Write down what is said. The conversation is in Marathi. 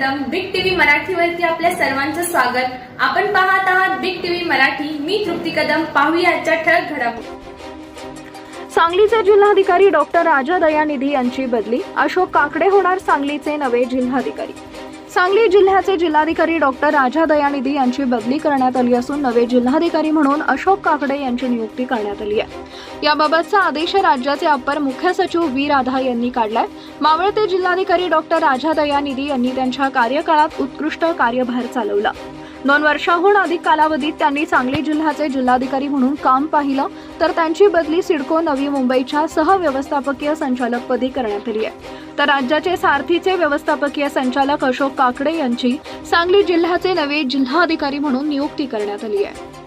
मराठीवरती आपल्या सर्वांचं स्वागत. आपण पाहत आहात बिग टीव्ही मराठी. मी तृप्ती कदम. पाहूया आजच्या ठळक घडामोडी. सांगलीचे जिल्हाधिकारी डॉक्टर राजा दयानिधी यांची बदली. अशोक काकडे होणार सांगलीचे नवे जिल्हाधिकारी. सांगली जिल्ह्याचे जिल्हाधिकारी डॉक्टर राजा दयानिधी यांची बदली करण्यात आली असून नवे जिल्हाधिकारी म्हणून अशोक काकडे यांची नियुक्ती करण्यात आली आहे. याबाबतचा आदेश राज्याचे अपर मुख्य सचिव व्ही राधा यांनी काढलाय. मावळते जिल्हाधिकारी डॉक्टर राजा दयानिधी यांनी त्यांच्या कार्यकाळात उत्कृष्ट कार्यभार चालवला. दोन वर्षाहून अधिक कालावधीत त्यांनी सांगली जिल्ह्याचे जिल्हाधिकारी म्हणून काम पाहिलं तर त्यांची बदली सिडको नवी मुंबईच्या सहव्यवस्थापकीय संचालकपदी करण्यात आली आहे. तर राज्याचे सारथीचे व्यवस्थापकीय संचालक अशोक काकडे यांची सांगली जिल्ह्याचे नवे जिल्हाधिकारी म्हणून नियुक्ती करण्यात आली आहे.